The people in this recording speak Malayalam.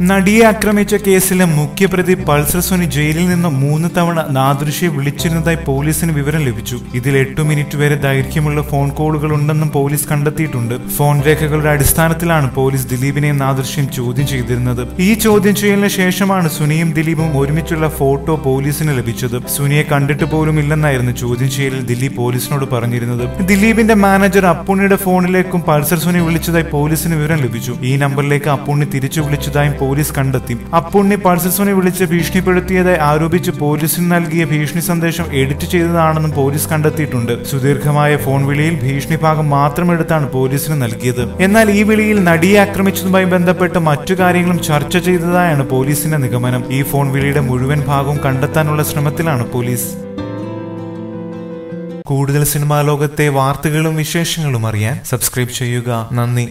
നടിയെ ആക്രമിച്ച കേസിലെ മുഖ്യപ്രതി പൾസർ സോനി ജയിലിൽ നിന്ന് മൂന്ന് തവണ നാദൃശ്യെ വിളിച്ചിരുന്നതായി പോലീസിന് വിവരം ലഭിച്ചു. ഇതിൽ എട്ടു മിനിറ്റ് വരെ ദൈർഘ്യമുള്ള ഫോൺ കോളുകൾ ഉണ്ടെന്നും പോലീസ് കണ്ടെത്തിയിട്ടുണ്ട്. ഫോൺ രേഖകളുടെ അടിസ്ഥാനത്തിലാണ് പോലീസ് ദിലീപിനെയും നാദൃശ്യം ചോദ്യം ചെയ്തിരുന്നത്. ഈ ചോദ്യം ചെയ്യലിന് ശേഷമാണ് സുനിയും ദിലീപും ഒരുമിച്ചുള്ള ഫോട്ടോ പോലീസിന് ലഭിച്ചത്. സുനിയെ കണ്ടിട്ട് പോലും ഇല്ലെന്നായിരുന്നു ചോദ്യം ചെയ്യലിൽ ദിലീപ് പോലീസിനോട് പറഞ്ഞിരുന്നത്. ദിലീപിന്റെ മാനേജർ അപ്പുണ്ണിയുടെ ഫോണിലേക്കും പൾസർ സുനി വിളിച്ചതായി പോലീസിന് വിവരം ലഭിച്ചു. ഈ നമ്പറിലേക്ക് അപ്പുണ്ണി തിരിച്ചു വിളിച്ചതായും പോലീസ് കണ്ടെത്തി. അപ്പുണ്ണി പൾസർ സുനി വിളിച്ച് ഭീഷണിപ്പെടുത്തിയതായി ആരോപിച്ച് പോലീസിന് നൽകിയ ഭീഷണി സന്ദേശം എഡിറ്റ് ചെയ്തതാണെന്നും പോലീസ് കണ്ടെത്തിയിട്ടുണ്ട്. സുദീർഘമായ ഫോൺ വിളിയിൽ ഭീഷണി ഭാഗം മാത്രം എടുത്താണ് പോലീസിന് നൽകിയത്. എന്നാൽ ഈ വിളിയിൽ നടിയെ ആക്രമിച്ചതുമായി ബന്ധപ്പെട്ട് മറ്റു കാര്യങ്ങളും ചർച്ച ചെയ്തതായാണ് പോലീസിന്റെ നിഗമനം. ഈ ഫോൺ വിളിയുടെ മുഴുവൻ ഭാഗവും കണ്ടെത്താനുള്ള ശ്രമത്തിലാണ് പോലീസ്. കൂടുതൽ സിനിമാ ലോകത്തെ വാർത്തകളും വിശേഷങ്ങളും അറിയാൻ സബ്സ്ക്രൈബ് ചെയ്യുക. നന്ദി.